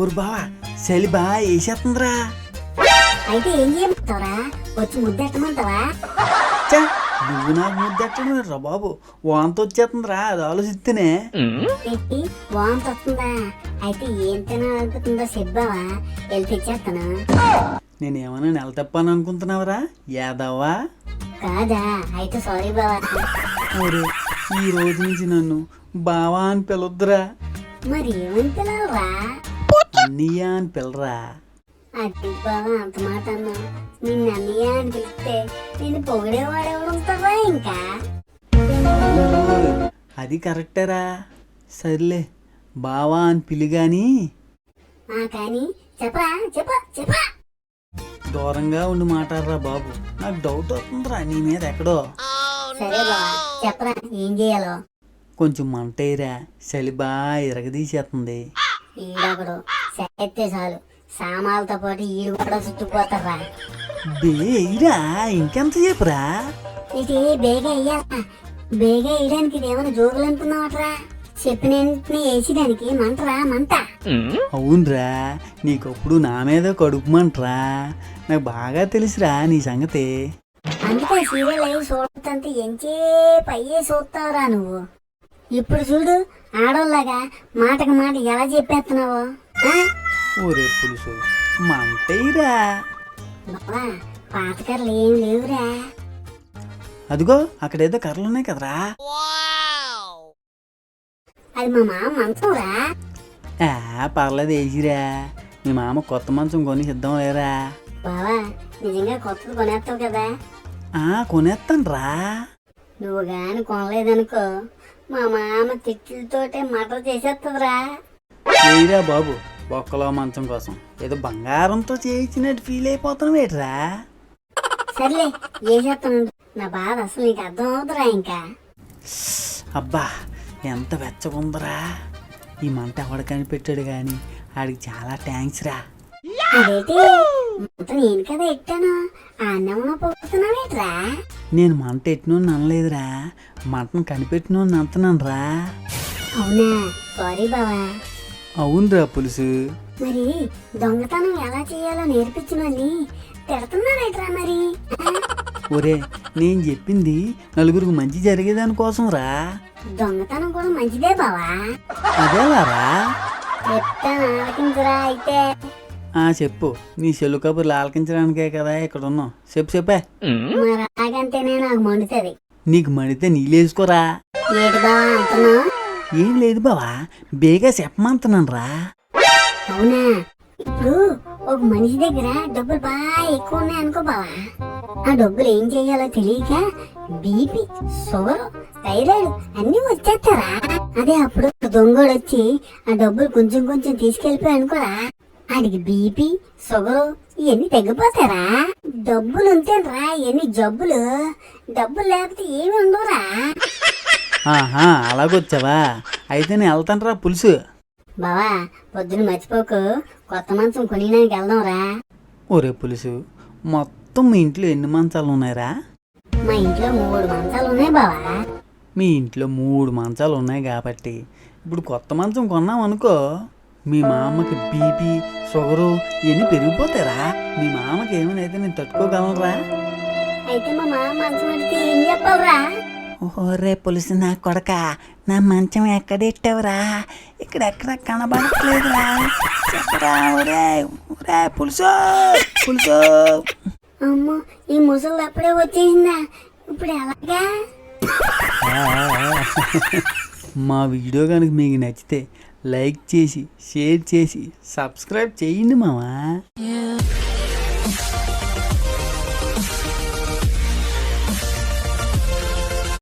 ఊరు బావా చలి బా వేసేస్తుందిరా. అయితే ఏం వచ్చి ముద్దెట్టమంటావా నువ్వు నాకు ముద్దెట్టడం రా బాబు. వాంత వచ్చేస్తుందిరా అది ఆలోచిస్తేనే. వాంతి వస్తుందా? అయితే ఏం తినాలనుకుంటుందో చెప్పావా వెళ్ళి తెచ్చేస్తాను. నేను ఏమైనా నెల తప్పాను అనుకుంటున్నావురా యాదవ్వా? కాదా? అయితే సారీ బావా. ఊరే ఈ రోజు నుంచి నన్ను బావా అని పిలవద్దురా మరి ఏమని అన్నయ్య అని పిల్లరా అది బావా అంత మాట అన్నా. నిన్ను అన్నయ్య అని పిలిస్తే నేను ఇంకా? అది కరెక్టేరా సర్లే బావా అని పిలిగాని. కానీ చెప్పరా చెప్ప చెప్ప. దూరంగా ఉండి మాట్లాడరా బాబు. నాకు డౌట్ వస్తుందిరా నీ మీద ఎక్కడో. సరే చెప్పరా ఏం చేయాలో? కొంచెం మంటేరా చలి బాగా ఇరగదీసేస్తుంది ఈడొకడు సెత్తే చాలు. సామాలతో పాటు ఈడు కూడా చుట్టుకుపోతారా బేయిరా ఇంకెంత చెప్పురా? ఇది బేగా వేయాలా? బేగా వేయడానికి ఇదేమైనా జోకులు అనుకున్నావట్రా? చెప్పిన వెంటనే వేసేదానికి మంటరా మంట? అవునరా నీకప్పుడు నా మీద కడుపుమంటరా నాకు బాగా తెలుసురా నీ సంగతి. అందుకే సీరియల్ అయ్యి చూడటంటే ఎంచేపు అయ్యే చూస్తావురా నువ్వు? ఇప్పుడు చూడు ఆడోళ్ళగా మాటకు మాట ఎలా చెప్పేస్తున్నావు? ఊరే పులుసు మంటేరా బావా పాతకర్లు ఏం లేవురా. అదిగో అక్కడేదో కర్రలు ఉన్నాయి కదరా. అది మా మామ మంచంరా ఆ, పర్లేదు వేసిరా మీ మామ కొత్త మంచం కొని సిద్ధం లేరా? బావా నిజంగా కొత్తది కొనేస్తావు కదా? ఆ కొనేస్తాను రా నువ్వు గాని కొనలేదనుకో మా మామ తిట్లతోటే మటర్ చేసేస్తుందిరా ఏయిరా బాబు బొక్కలో మంచం కోసం. ఏదో బంగారంతో చేయించినట్టు ఫీల్ అయిపోతున్నావు ఏంట్రా? సర్లే చేసేస్తాను నా బాధ అసలు నీకు అర్థం అవుతురా ఇంకా. అబ్బా ఎంత వెచ్చగుందరా. ఈ మంట ఎవడు కనిపెట్టాడు కానీ ఆడికి చాలా థ్యాంక్స్ రా. నేను కదా ఎట్టాను? నేను మంట ఎట్టినోని అనలేదురా మంటను కనిపెట్టినోని అంటున్నాను రా అవునా? సారీ బావా. అవునురా పులుసు. మరి దొంగతనం ఎలా చేయాలో నేర్పించమని తిడుతున్నారేట్రా మరి? ఒరే నేను చెప్పింది నలుగురికి మంచి జరిగేదానికోసం రా దొంగతనం కూడా మంచిదే బావా. అదేలారా చెప్తాను ఆలకించరా అయితే. ఆ చెప్పు. నీ చెల్లు కబుర్లు ఆలకించడానికే కదా ఇక్కడ ఉన్నావు చెప్పు చెప్పే. అలాగంటేనే నాకు మండుతుంది. నీకు మడితే నీళ్ళేసుకోరా ఏం లేదు బావా. బేగా చెప్పమంటున్నాను రా అవునా? ఇప్పుడు ఒక మనిషి దగ్గర డబ్బులు బాగా ఎక్కువ ఉన్నాయి అనుకో బావా. ఆ డబ్బులు ఏం చేయాలో తెలియక బీపీ షుగర్ థైరాయిడ్ అన్ని వచ్చేస్తారా? అదే అప్పుడు దొంగడు వచ్చి ఆ డబ్బులు కొంచెం కొంచెం తీసుకెళ్ళిపోయి అనుకోరా? ఆడికి బీపీ షుగర్ ఇవన్నీ తగ్గిపోతారా? డబ్బులు ఉంటేనరా ఇవన్నీ జబ్బులు? డబ్బులు లేకపోతే ఏమి ఉండవురా? ఆహా అలాగొచ్చావా? అయితే నేను వెళ్తాను రా పులుసు. బావా పొద్దున మర్చిపోకు. కొత్త మంచం కొనియడానికి వెళ్దాంరా. ఒరే పులుసు మొత్తం మీ ఇంట్లో ఎన్ని మంచాలు ఉన్నాయిరా? మా ఇంట్లో మూడు మంచాలు ఉన్నాయి బావా. మీ ఇంట్లో మూడు మంచాలు ఉన్నాయి కాబట్టి ఇప్పుడు కొత్త మంచం కొన్నాం అనుకో మీ మామకి బీపీ షుగరు ఇవన్నీ పెరిగిపోతారా మీ మామకి ఏమైనా అయితే నేను తట్టుకోగలరా అయితే మా మామ మంచం ఏం చెప్పావురా ఓరే పులుసు నా కొడక. నా మంచం ఎక్కడెట్టావురా? ఇక్కడ ఎక్కడ కనబడట్లేదురా. చెప్పరా ఒరే ఒరే పులుసు పులుసు. అమ్మో ఈ ముసలు అప్పుడే వచ్చేసిందా? ఇప్పుడు ఎలాగా? మా వీడియో కనుక మీకు నచ్చితే లైక్ చేసి షేర్ చేసి సబ్స్క్రైబ్ చేయండి మావా